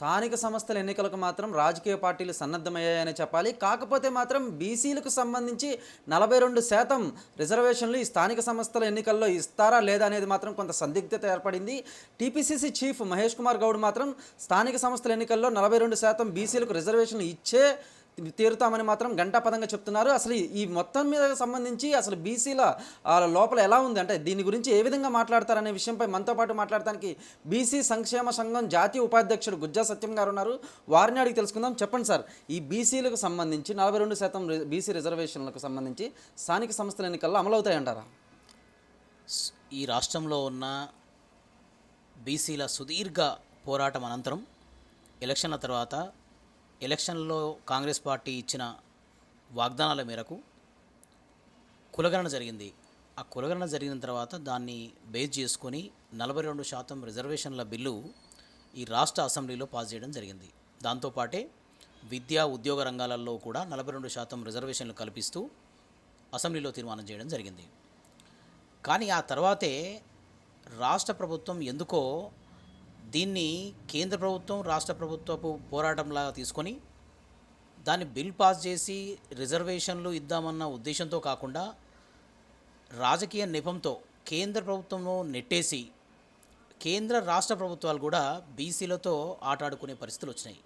స్థానిక సంస్థల ఎన్నికలకు మాత్రం రాజకీయ పార్టీలు సన్నద్ధమయ్యాయని చెప్పాలి. కాకపోతే మాత్రం బీసీలకు సంబంధించి నలభై రెండు శాతం రిజర్వేషన్లు ఈ స్థానిక సంస్థల ఎన్నికల్లో ఇస్తారా లేదా అనేది మాత్రం కొంత సందిగ్ధత ఏర్పడింది. టీపీసీసీ చీఫ్ మహేష్ కుమార్ గౌడ్ మాత్రం స్థానిక సంస్థల ఎన్నికల్లో నలభై రెండు శాతం బీసీలకు రిజర్వేషన్లు ఇచ్చే తీరుతామని మాత్రం గంటాపదంగా చెప్తున్నారు. అసలు ఈ మొత్తం మీద సంబంధించి అసలు బీసీల లోపల ఎలా ఉంది? అంటే దీని గురించి ఏ విధంగా మాట్లాడతారనే విషయంపై మనతో పాటు మాట్లాడటానికి బీసీ సంక్షేమ సంఘం జాతీయ ఉపాధ్యక్షుడు గుజ్జా సత్యం గారు ఉన్నారు. వారిని అడిగి తెలుసుకుందాం. చెప్పండి సార్ ఈ బీసీలకు సంబంధించి నలభై రెండు శాతం బీసీ రిజర్వేషన్లకు సంబంధించి స్థానిక సంస్థల ఎన్నికల్లో అమలవుతాయంటారా ఈ రాష్ట్రంలో ఉన్న బీసీల సుదీర్ఘ పోరాటం అనంతరం ఎలక్షన్ల తర్వాత ఎలక్షన్లో కాంగ్రెస్ పార్టీ ఇచ్చిన వాగ్దానాల మేరకు కులగణన జరిగింది. ఆ కులగణన జరిగిన తర్వాత దాన్ని బేస్ చేసుకొని నలభై రెండు శాతం రిజర్వేషన్ల బిల్లు ఈ రాష్ట్ర అసెంబ్లీలో పాస్ చేయడం జరిగింది. దాంతోపాటే విద్యా ఉద్యోగ రంగాలలో కూడా నలభై రెండు శాతం రిజర్వేషన్లు కల్పిస్తూ అసెంబ్లీలో తీర్మానం చేయడం జరిగింది. కానీ ఆ తర్వాతే రాష్ట్ర ప్రభుత్వం ఎందుకో దీన్ని కేంద్ర ప్రభుత్వం రాష్ట్ర ప్రభుత్వపు పోరాటంలాగా తీసుకొని దాన్ని బిల్ పాస్ చేసి రిజర్వేషన్లు ఇద్దామన్న ఉద్దేశంతో కాకుండా రాజకీయ నెపంతో కేంద్ర ప్రభుత్వంలో నెట్టేసి కేంద్ర రాష్ట్ర ప్రభుత్వాలు కూడా బీసీలతో ఆటాడుకునే పరిస్థితులు వచ్చినాయి.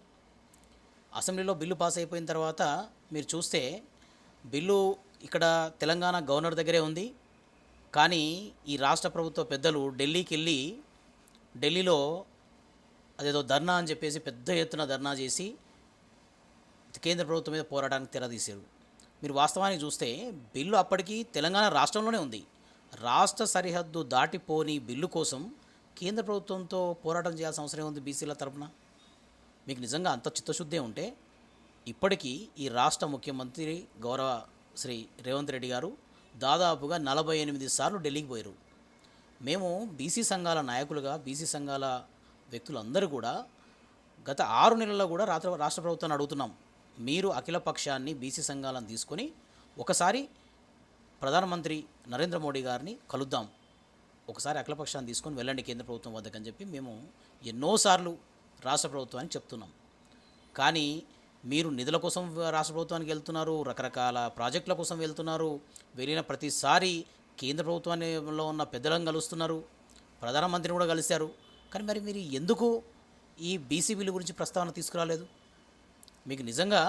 అసెంబ్లీలో బిల్లు పాస్ అయిపోయిన తర్వాత మీరు చూస్తే బిల్లు ఇక్కడ తెలంగాణ గవర్నర్ దగ్గరే ఉంది. కానీ ఈ రాష్ట్ర ప్రభుత్వ పెద్దలు ఢిల్లీకి వెళ్ళి ఢిల్లీలో అదేదో ధర్నా అని చెప్పేసి పెద్ద ఎత్తున ధర్నా చేసి కేంద్ర ప్రభుత్వం మీద పోరాటానికి తెరదీశారు మీరు వాస్తవానికి చూస్తే బిల్లు అప్పటికి తెలంగాణ రాష్ట్రంలోనే ఉంది. రాష్ట్ర సరిహద్దు దాటిపోని బిల్లు కోసం కేంద్ర ప్రభుత్వంతో పోరాటం చేయాల్సిన అవసరం ఉంది బీసీల తరపున? మీకు నిజంగా అంత చిత్తశుద్ధే ఉంటే ఇప్పటికీ ఈ రాష్ట్ర ముఖ్యమంత్రి గౌరవ శ్రీ రేవంత్ రెడ్డి గారు దాదాపుగా నలభై ఎనిమిది సార్లు ఢిల్లీకి పోయారు. మేము బీసీ సంఘాల నాయకులుగా బీసీ సంఘాల వ్యక్తులందరూ కూడా గత ఆరు నెలల్లో కూడా రాత్ర రాష్ట్ర ప్రభుత్వాన్ని అడుగుతున్నాం. మీరు అఖిల పక్షాన్ని బీసీ సంఘాలను తీసుకొని ఒకసారి ప్రధానమంత్రి నరేంద్ర మోడీ గారిని కలుద్దాం. ఒకసారి అఖిలపక్షాన్ని తీసుకొని వెళ్ళండి కేంద్ర ప్రభుత్వం వద్దకని చెప్పి మేము ఎన్నోసార్లు రాష్ట్ర ప్రభుత్వానికి చెప్తున్నాం. కానీ మీరు నిధుల కోసం రాష్ట్ర ప్రభుత్వానికి వెళ్తున్నారు రకరకాల ప్రాజెక్టుల కోసం వెళ్తున్నారు వెళ్ళిన ప్రతిసారి కేంద్ర ప్రభుత్వంలో ఉన్న పెద్దలను కలుస్తున్నారు ప్రధానమంత్రిని కూడా కలిశారు. కానీ మరి మీరు ఎందుకు ఈ బీసీ బిల్లు గురించి ప్రస్తావన తీసుకురాలేదు? మీకు నిజంగా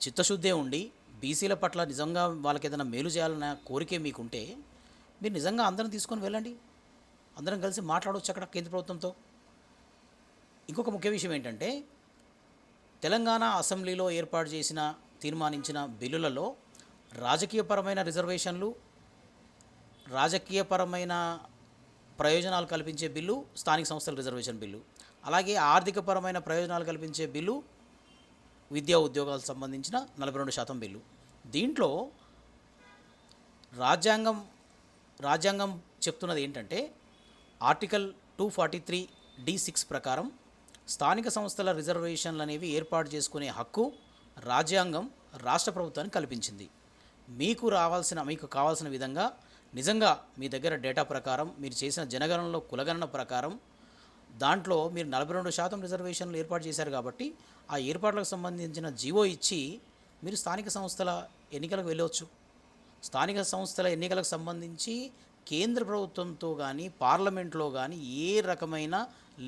చిత్తశుద్ధే ఉండి బీసీల పట్ల నిజంగా వాళ్ళకి ఏదైనా మేలు చేయాలన్న కోరికే మీకుంటే మీరు నిజంగా అందరం తీసుకొని వెళ్ళండి. అందరం కలిసి మాట్లాడవచ్చు అక్కడ కేంద్ర ప్రభుత్వంతో. ఇంకొక ముఖ్య విషయం ఏంటంటే తెలంగాణ అసెంబ్లీలో ఏర్పాటు చేసిన తీర్మానించిన బిల్లులలో రాజకీయపరమైన రిజర్వేషన్లు రాజకీయపరమైన ప్రయోజనాలు కల్పించే బిల్లు స్థానిక సంస్థల రిజర్వేషన్ బిల్లు. అలాగే ఆర్థికపరమైన ప్రయోజనాలు కల్పించే బిల్లు విద్యా ఉద్యోగాలకు సంబంధించిన నలభై రెండు శాతం బిల్లు. దీంట్లో రాజ్యాంగం రాజ్యాంగం చెప్తున్నది ఏంటంటే article two forty three D six ప్రకారం స్థానిక సంస్థల రిజర్వేషన్లు అనేవి ఏర్పాటు చేసుకునే హక్కు రాజ్యాంగం రాష్ట్ర ప్రభుత్వానికి కల్పించింది. మీకు రావాల్సిన మీకు కావాల్సిన విధంగా నిజంగా మీ దగ్గర డేటా ప్రకారం మీరు చేసిన జనగణనలో కులగణన ప్రకారం దాంట్లో మీరు నలభై రెండు శాతం రిజర్వేషన్లు ఏర్పాటు చేశారు కాబట్టి ఆ ఏర్పాట్లకు సంబంధించిన జీవో ఇచ్చి మీరు స్థానిక సంస్థల ఎన్నికలకు వెళ్ళవచ్చు. స్థానిక సంస్థల ఎన్నికలకు సంబంధించి కేంద్ర ప్రభుత్వంతో కానీ పార్లమెంట్లో కానీ ఏ రకమైన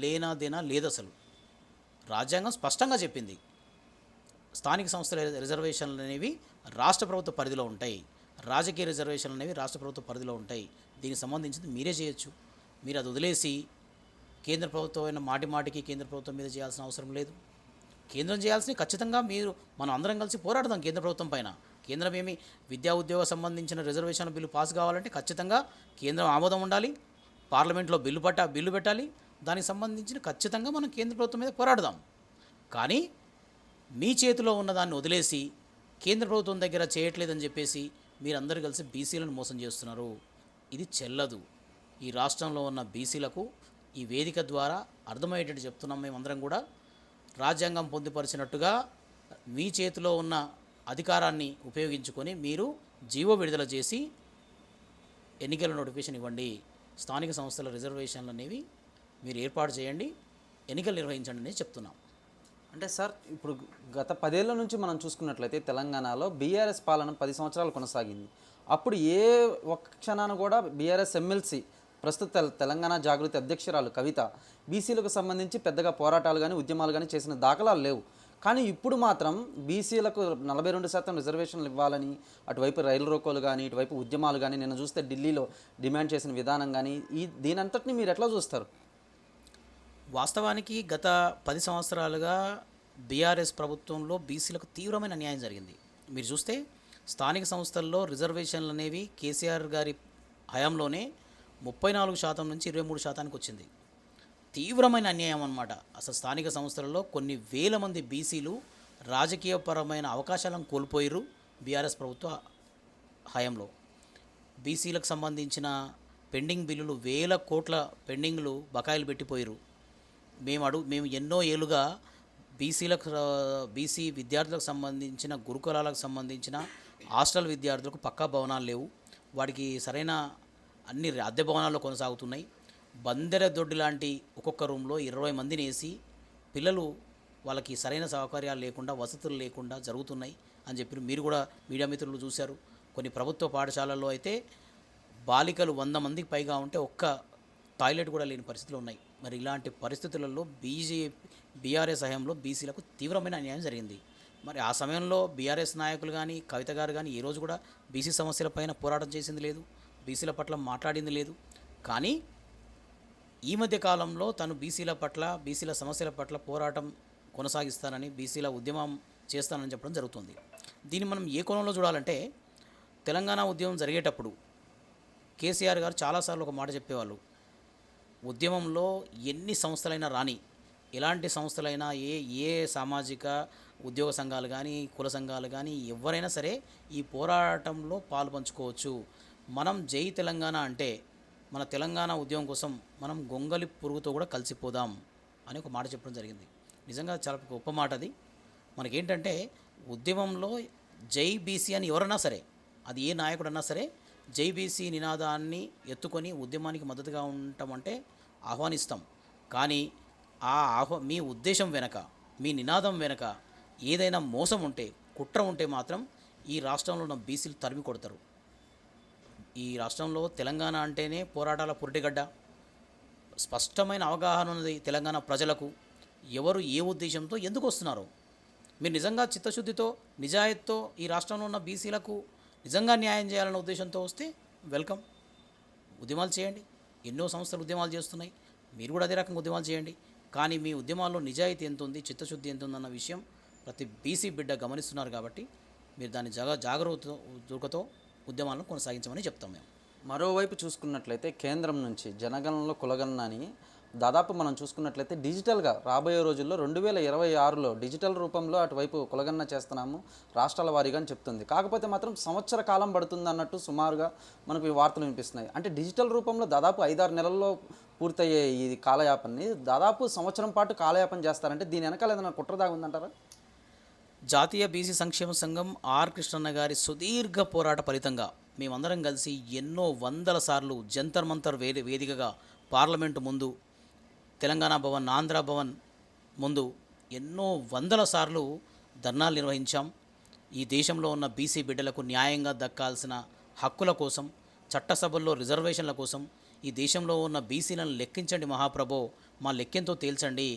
లేనాదేనా లేదు అసలు రాజ్యాంగం స్పష్టంగా చెప్పింది. స్థానిక సంస్థల రిజర్వేషన్లు అనేవి రాష్ట్ర ప్రభుత్వ పరిధిలో ఉంటాయి. రాజకీయ రిజర్వేషన్లు అనేవి రాష్ట్ర ప్రభుత్వ పరిధిలో ఉంటాయి. దీనికి సంబంధించింది మీరే చేయొచ్చు. మీరు అది వదిలేసి కేంద్ర ప్రభుత్వమైన మాటి మాటికి కేంద్ర ప్రభుత్వం మీద చేయాల్సిన అవసరం లేదు. కేంద్రం చేయాల్సిన ఖచ్చితంగా మీరు మనం అందరం కలిసి పోరాడదాం కేంద్ర ప్రభుత్వం పైన. కేంద్రం ఏమి విద్యా ఉద్యోగ సంబంధించిన రిజర్వేషన్ బిల్లు పాస్ కావాలంటే ఖచ్చితంగా కేంద్రం ఆమోదం ఉండాలి. పార్లమెంట్లో బిల్లు పట్ట బిల్లు పెట్టాలి. దానికి సంబంధించిన ఖచ్చితంగా మనం కేంద్ర ప్రభుత్వం మీద పోరాడదాం. కానీ మీ చేతిలో ఉన్నదాన్ని వదిలేసి కేంద్ర ప్రభుత్వం దగ్గర చేయట్లేదని చెప్పేసి మీరందరూ కలిసి బీసీలను మోసం చేస్తున్నారు. ఇది చెల్లదు. ఈ రాష్ట్రంలో ఉన్న బీసీలకు ఈ వేదిక ద్వారా అర్థమయ్యేటట్టు చెప్తున్నాం మేమందరం కూడా. రాజ్యాంగం పొందుపరిచినట్టుగా మీ చేతిలో ఉన్న అధికారాన్ని ఉపయోగించుకొని మీరు జీవో విడుదల చేసి ఎన్నికల నోటిఫికేషన్ ఇవ్వండి. స్థానిక సంస్థల రిజర్వేషన్లు అనేవి మీరు ఏర్పాటు చేయండి. ఎన్నికలు నిర్వహించండి అని చెప్తున్నాం. అంటే సార్ ఇప్పుడు గత పదేళ్ళ నుంచి మనం చూసుకున్నట్లయితే తెలంగాణలో బీఆర్ఎస్ పాలన పది సంవత్సరాలు కొనసాగింది. అప్పుడు ఏ ఒక్క క్షణాన కూడా బీఆర్ఎస్ ఎమ్మెల్సీ ప్రస్తుత తెలంగాణ జాగృతి అధ్యక్షురాలు కవిత బీసీలకు సంబంధించి పెద్దగా పోరాటాలు కానీ ఉద్యమాలు కానీ చేసిన దాఖలాలు లేవు. కానీ ఇప్పుడు మాత్రం బీసీలకు నలభై రెండు శాతం రిజర్వేషన్లు ఇవ్వాలని అటువైపు రైలు రోకోలు కానీ ఇటువైపు ఉద్యమాలు కానీ నిన్న చూస్తే ఢిల్లీలో డిమాండ్ చేసిన విధానం కానీ ఈ దీనంతటిని మీరు ఎట్లా చూస్తారు? వాస్తవానికి గత పది సంవత్సరాలుగా బీఆర్ఎస్ ప్రభుత్వంలో బీసీలకు తీవ్రమైన అన్యాయం జరిగింది. మీరు చూస్తే స్థానిక సంస్థల్లో రిజర్వేషన్లు అనేవి కేసీఆర్ గారి హయాంలోనే ముప్పై నాలుగు శాతం నుంచి ఇరవై మూడు శాతానికి వచ్చింది. తీవ్రమైన అన్యాయం అన్నమాట. అసలు స్థానిక సంస్థలలో కొన్ని వేల మంది బీసీలు రాజకీయపరమైన అవకాశాలను కోల్పోయారు బీఆర్ఎస్ ప్రభుత్వ హయాంలో. బీసీలకు సంబంధించిన పెండింగ్ బిల్లులు వేల కోట్ల పెండింగ్లు బకాయిలు పెట్టిపోయారు మేము అడుగు మేము ఎన్నో ఏళ్ళుగా బీసీలకు బీసీ విద్యార్థులకు సంబంధించిన గురుకులాలకు సంబంధించిన హాస్టల్ విద్యార్థులకు పక్కా భవనాలు లేవు. వాడికి సరైన అన్ని అద్దె భవనాల్లో కొనసాగుతున్నాయి. బందెర దొడ్డి లాంటి ఒక్కొక్క రూమ్లో ఇరవై మందిని వేసి పిల్లలు వాళ్ళకి సరైన సౌకర్యాలు లేకుండా వసతులు లేకుండా జరుగుతున్నాయి అని చెప్పి మీరు కూడా మీడియా మిత్రులు చూశారు. కొన్ని ప్రభుత్వ పాఠశాలల్లో అయితే బాలికలు వంద మందికి పైగా ఉంటే ఒక్క టాయిలెట్ కూడా లేని పరిస్థితులు ఉన్నాయి. మరి ఇలాంటి పరిస్థితులలో బీజేపీ బీఆర్ఎస్ హయాంలో బీసీలకు తీవ్రమైన అన్యాయం జరిగింది. మరి ఆ సమయంలో బీఆర్ఎస్ నాయకులు కానీ కవిత గారు కానీ ఏ రోజు కూడా బీసీ సమస్యలపైన పోరాటం చేసింది లేదు. బీసీల పట్ల మాట్లాడింది లేదు. కానీ ఈ మధ్య కాలంలో తను బీసీల పట్ల బీసీల సమస్యల పట్ల పోరాటం కొనసాగిస్తానని బీసీల ఉద్యమం చేస్తానని చెప్పడం జరుగుతుంది. దీన్ని మనం ఏ కోణంలో చూడాలంటే తెలంగాణ ఉద్యమం జరిగేటప్పుడు కేసీఆర్ గారు చాలాసార్లు ఒక మాట చెప్పేవాళ్ళు. ఉద్యమంలో ఎన్ని సంస్థలైనా రాని ఎలాంటి సంస్థలైనా ఏ ఏ సామాజిక ఉద్యోగ సంఘాలు కానీ కుల సంఘాలు కానీ ఎవరైనా సరే ఈ పోరాటంలో పాలు పంచుకోవచ్చు మనం జై తెలంగాణ అంటే మన తెలంగాణ ఉద్యమం కోసం మనం గొంగలి పురుగుతో కూడా కలిసిపోదాం అని ఒక మాట చెప్పడం జరిగింది. నిజంగా చాలా గొప్ప మాట అది. మనకేంటంటే ఉద్యమంలో జై బీసీ అని ఎవరన్నా సరే అది ఏ నాయకుడన్నా సరే జైబీసీ నినాదాన్ని ఎత్తుకొని ఉద్యమానికి మద్దతుగా ఉండటం అంటే ఆహ్వానిస్తాం. కానీ ఆ ఆహ్వా మీ ఉద్దేశం వెనక మీ నినాదం వెనక ఏదైనా మోసం ఉంటే కుట్ర ఉంటే మాత్రం ఈ రాష్ట్రంలో ఉన్న బీసీలు తరిమి కొడతారు. ఈ రాష్ట్రంలో తెలంగాణ అంటేనే పోరాటాల పురిటిగడ్డ. స్పష్టమైన అవగాహన ఉన్నది తెలంగాణ ప్రజలకు. ఎవరు ఏ ఉద్దేశంతో ఎందుకు వస్తున్నారో? మీరు నిజంగా చిత్తశుద్ధితో నిజాయితీతో ఈ రాష్ట్రంలో ఉన్న బీసీలకు నిజంగా న్యాయం చేయాలన్న ఉద్దేశంతో వస్తే వెల్కమ్. ఉద్యమాలు చేయండి. ఎన్నో సంస్థలు ఉద్యమాలు చేస్తున్నాయి. మీరు కూడా అదే రకంగా ఉద్యమాలు చేయండి. కానీ మీ ఉద్యమాల్లో నిజాయితీ ఎంత ఉంది చిత్తశుద్ధి ఎంత ఉందన్న విషయం ప్రతి బీసీ బిడ్డ గమనిస్తున్నారు కాబట్టి మీరు దాన్ని జాగ్రత్త జాగరూకతో ఉద్యమాలను కొనసాగించమని చెప్తాం మేము. మరోవైపు చూసుకున్నట్లయితే కేంద్రం నుంచి జనగణనలో కులగణన అని దాదాపు మనం చూసుకున్నట్లయితే డిజిటల్గా రాబోయే రోజుల్లో రెండు వేల ఇరవై ఆరులో డిజిటల్ రూపంలో అటువైపు కులగన్న చేస్తున్నాము రాష్ట్రాల వారీగా అని చెప్తుంది. కాకపోతే మాత్రం సంవత్సర కాలం పడుతుంది అన్నట్టు సుమారుగా మనకు ఈ వార్తలు వినిపిస్తున్నాయి. అంటే డిజిటల్ రూపంలో దాదాపు ఐదారు నెలల్లో పూర్తయ్యే ఈ కాలయాపనని దాదాపు సంవత్సరం పాటు కాలయాపన చేస్తారంటే దీని వెనకాల ఏదైనా కుట్రదాగా ఉందంటారా? జాతీయ బీసీ సంక్షేమ సంఘం ఆర్ కృష్ణన్న గారి సుదీర్ఘ పోరాట ఫలితంగా మేమందరం కలిసి ఎన్నో వందల సార్లు జంతర్ మంతర్ వేది వేదికగా పార్లమెంటు ముందు తెలంగాణ భవన్ ఆంధ్ర భవన్ ముందు ఎన్నో వందల సార్లు ధర్నాలు నిర్వహించాం. ఈ దేశంలో ఉన్న బీసీ బిడ్డలకు న్యాయంగా దక్కాల్సిన హక్కుల కోసం చట్టసభల్లో రిజర్వేషన్ల కోసం ఈ దేశంలో ఉన్న బీసీలను లెక్కించండి మహాప్రభో మా లెక్కెంతో తేల్చండి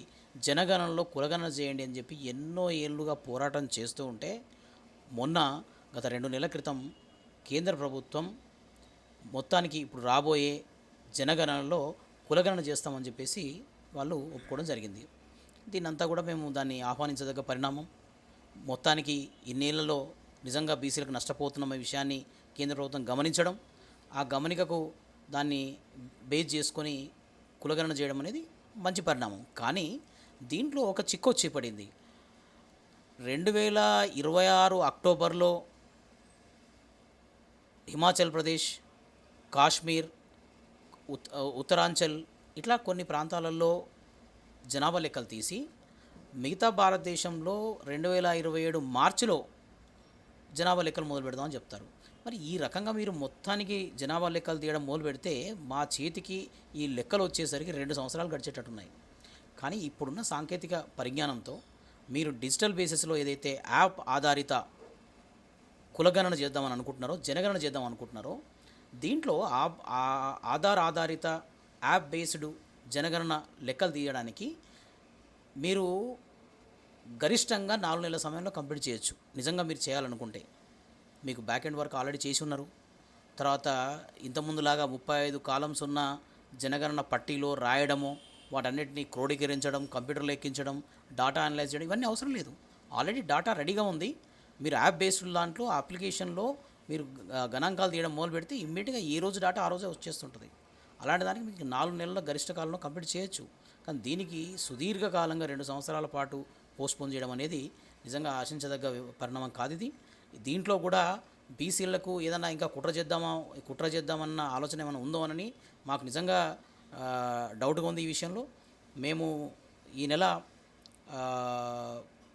జనగణనలో కులగణన చేయండి అని చెప్పి ఎన్నో ఏళ్ళుగా పోరాటం చేస్తూ ఉంటే మొన్న గత రెండు నెలల క్రితం కేంద్ర ప్రభుత్వం మొత్తానికి ఇప్పుడు రాబోయే జనగణనలో కులగణన చేస్తామని చెప్పేసి వాళ్ళు ఒప్పుకోవడం జరిగింది. దీన్నంతా కూడా మేము దాన్ని ఆహ్వానించదగ్గ పరిణామం. మొత్తానికి ఇన్నేళ్ళలో నిజంగా బీసీలకు నష్టపోతున్న విషయాన్ని కేంద్ర ప్రభుత్వం గమనించడం ఆ గమనికకు దాన్ని బేస్ చేసుకొని కులగణన చేయడం అనేది మంచి పరిణామం. కానీ దీంట్లో ఒక చిక్కు వచ్చి పడింది రెండు వేల ఇరవై ఆరు అక్టోబర్లో హిమాచల్ ప్రదేశ్ కాశ్మీర్ ఉత్ ఉత్తరాంచల్ ఇట్లా కొన్ని ప్రాంతాలలో జనాభా లెక్కలు తీసి మిగతా భారతదేశంలో రెండు వేల ఇరవై ఏడు మార్చిలో జనాభా లెక్కలు మొదలు పెడదామని చెప్తారు. మరి ఈ రకంగా మీరు మొత్తానికి జనాభా లెక్కలు తీయడం మొదలు పెడితే మా చేతికి ఈ లెక్కలు వచ్చేసరికి రెండు సంవత్సరాలు గడిచేటట్టున్నాయి. కానీ ఇప్పుడున్న సాంకేతిక పరిజ్ఞానంతో మీరు డిజిటల్ బేసిస్లో ఏదైతే యాప్ ఆధారిత కులగణన చేద్దామని అనుకుంటున్నారో జనగణన చేద్దాం అనుకుంటున్నారో దీంట్లో ఆధార్ ఆధారిత యాప్ బేస్డ్ జనగణన లెక్కలు తీయడానికి మీరు గరిష్టంగా నాలుగు నెలల సమయంలో కంప్లీట్ చేయొచ్చు. నిజంగా మీరు చేయాలనుకుంటే. మీకు బ్యాక్ ఎండ్ వర్క్ ఆల్రెడీ చేసి ఉన్నారు. తర్వాత ఇంతకుముందులాగా ముప్పై ఐదు కాలమ్స్ ఉన్న జనగణన పట్టీలో రాయడము వాటన్నిటిని క్రోడీకరించడం కంప్యూటర్లో ఎక్కించడం డాటా అనలైజ్ చేయడం ఇవన్నీ అవసరం లేదు. ఆల్రెడీ డాటా రెడీగా ఉంది. మీరు యాప్ బేస్డ్ దాంట్లో అప్లికేషన్లో మీరు గణాంకాలు తీయడం మొదలు పెడితే ఇమ్మీడియట్గా ఏ రోజు డాటా ఆ రోజే వచ్చేస్తుంటుంది. అలాంటి దానికి మీకు నాలుగు నెలల గరిష్ట కాలంలో కంప్లీట్ చేయొచ్చు. కానీ దీనికి సుదీర్ఘకాలంగా రెండు సంవత్సరాల పాటు పోస్ట్పోన్ చేయడం అనేది నిజంగా ఆశించదగ్గ పరిణామం కాదు ఇది. దీంట్లో కూడా బీసీలకు ఏదైనా ఇంకా కుట్ర చేద్దామా కుట్ర చేద్దామన్న ఆలోచన ఏమైనా ఉందో అని మాకు నిజంగా డౌట్గా ఉంది ఈ విషయంలో. మేము ఈ నెల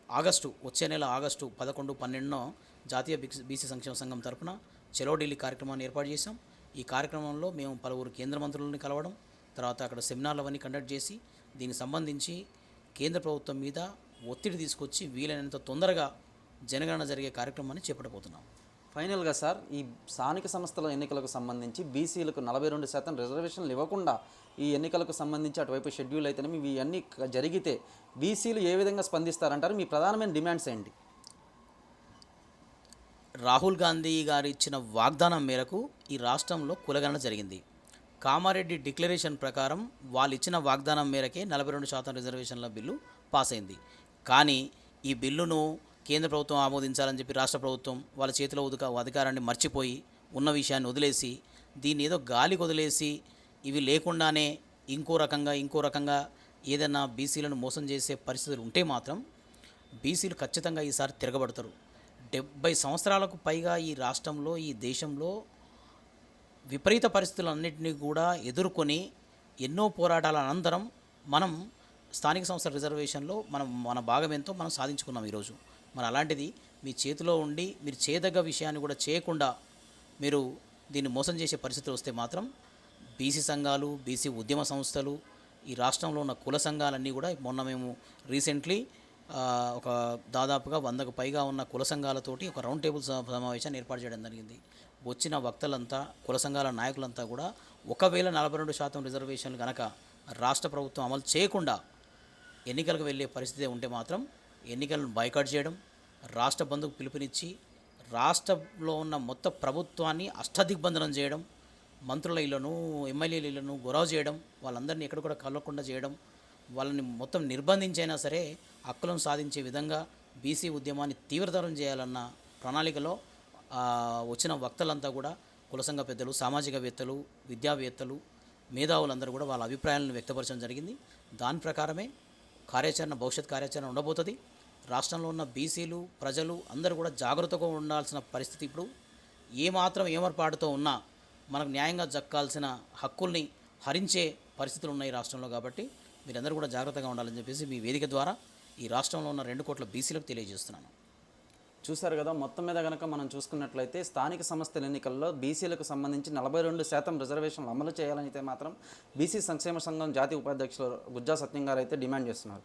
ఆగస్టు వచ్చే నెల ఆగస్టు పదకొండు పన్నెండున జాతీయ బీసీ సంక్షేమ సంఘం తరపున చెలో ఢిల్లీ కార్యక్రమాన్ని ఏర్పాటు చేశాం. ఈ కార్యక్రమంలో మేము పలువురు కేంద్ర మంత్రులని కలవడం తర్వాత అక్కడ సెమినార్లు అవన్నీ కండక్ట్ చేసి దీనికి సంబంధించి కేంద్ర ప్రభుత్వం మీద ఒత్తిడి తీసుకొచ్చి వీలైనంత తొందరగా జనగణన జరిగే కార్యక్రమాన్ని చేపట్టబోతున్నాం. ఫైనల్గా సార్ ఈ స్థానిక సంస్థల ఎన్నికలకు సంబంధించి బీసీలకు నలభై రెండు శాతం రిజర్వేషన్లు ఇవ్వకుండా ఈ ఎన్నికలకు సంబంధించి అటువైపు షెడ్యూల్ అయితేనే ఇవి అన్నీ జరిగితే బీసీలు ఏ విధంగా స్పందిస్తారంటారు? మీ ప్రధానమైన డిమాండ్స్ ఏంటి? రాహుల్ గాంధీ గారు ఇచ్చిన వాగ్దానం మేరకు ఈ రాష్ట్రంలో కులగణన జరిగింది. కామారెడ్డి డిక్లరేషన్ ప్రకారం వాళ్ళు ఇచ్చిన వాగ్దానం మేరకే నలభై రెండు శాతం రిజర్వేషన్ల బిల్లు పాస్ అయింది కానీ ఈ బిల్లును కేంద్ర ప్రభుత్వం ఆమోదించాలని చెప్పి రాష్ట్ర ప్రభుత్వం వాళ్ళ చేతిలో ఉదక అధికారాన్ని మర్చిపోయి ఉన్న విషయాన్ని వదిలేసి దీన్ని ఏదో గాలికి వదిలేసి ఇవి లేకుండానే ఇంకో రకంగా ఇంకో రకంగా ఏదైనా బీసీలను మోసం చేసే పరిస్థితులు ఉంటే మాత్రం బీసీలు ఖచ్చితంగా ఈసారి తిరగబడతారు. డెబ్బై సంవత్సరాలకు పైగా ఈ రాష్ట్రంలో ఈ దేశంలో విపరీత పరిస్థితులన్నింటినీ కూడా ఎదుర్కొని ఎన్నో పోరాటాల అనంతరం మనం స్థానిక సంస్థల రిజర్వేషన్లో మనం మన భాగం ఎంతో మనం సాధించుకున్నాం ఈరోజు. మరి అలాంటిది మీ చేతిలో ఉండి మీరు చేయదగ్గ విషయాన్ని కూడా చేయకుండా మీరు దీన్ని మోసం చేసే పరిస్థితులు వస్తే మాత్రం బీసీ సంఘాలు బీసీ ఉద్యమ సంస్థలు ఈ రాష్ట్రంలో ఉన్న కుల సంఘాలన్నీ కూడా మొన్న మేము రీసెంట్లీ ఒక దాదాపుగా వందకు పైగా ఉన్న కుల సంఘాలతోటి ఒక రౌండ్ టేబుల్ సమావేశాన్ని ఏర్పాటు చేయడం జరిగింది. వచ్చిన వక్తలంతా కుల సంఘాల నాయకులంతా కూడా ఒకవేళ నలభై రెండు శాతం రిజర్వేషన్లు కనుక రాష్ట్ర ప్రభుత్వం అమలు చేయకుండా ఎన్నికలకు వెళ్ళే పరిస్థితి ఉంటే మాత్రం ఎన్నికలను బైకాట్ చేయడం రాష్ట్ర బంధుకు పిలుపునిచ్చి రాష్ట్రంలో ఉన్న మొత్తం ప్రభుత్వాన్ని అష్టదిగ్బంధనం చేయడం మంత్రుల ఇళ్ళను ఎమ్మెల్యేల ఇళ్ళను గొరవ చేయడం వాళ్ళందరినీ ఎక్కడ కూడా కలవకుండా చేయడం వాళ్ళని మొత్తం నిర్బంధించైనా సరే హక్కులను సాధించే విధంగా బీసీ ఉద్యమాన్ని తీవ్రతరం చేయాలన్న ప్రణాళికలో వచ్చిన వక్తలంతా కూడా కులసంఘ పెద్దలు సామాజికవేత్తలు విద్యావేత్తలు మేధావులందరూ కూడా వాళ్ళ అభిప్రాయాలను వ్యక్తపరచడం జరిగింది. దాని ప్రకారమే కార్యాచరణ భవిష్యత్ కార్యాచరణ ఉండబోతుంది. రాష్ట్రంలో ఉన్న బీసీలు ప్రజలు అందరూ కూడా జాగ్రత్తగా ఉండాల్సిన పరిస్థితి ఇప్పుడు. ఏమాత్రం ఏమర్పాటుతో ఉన్నా మనకు న్యాయంగా జక్కాల్సిన హక్కుల్ని హరించే పరిస్థితులు ఉన్నాయి రాష్ట్రంలో కాబట్టి మీరందరూ కూడా జాగ్రత్తగా ఉండాలని చెప్పేసి మీ వేదిక ద్వారా ఈ రాష్ట్రంలో ఉన్న రెండు కోట్ల బీసీలకు తెలియజేస్తున్నాను. చూశారు కదా మొత్తం మీద కనుక మనం చూసుకున్నట్లయితే స్థానిక సంస్థల ఎన్నికల్లో బీసీలకు సంబంధించి నలభై రెండు శాతం రిజర్వేషన్లు అమలు చేయాలని అయితే మాత్రం బీసీ సంక్షేమ సంఘం జాతీయ ఉపాధ్యక్షులు గుజ్జా సత్యం గారు అయితే డిమాండ్ చేస్తున్నారు.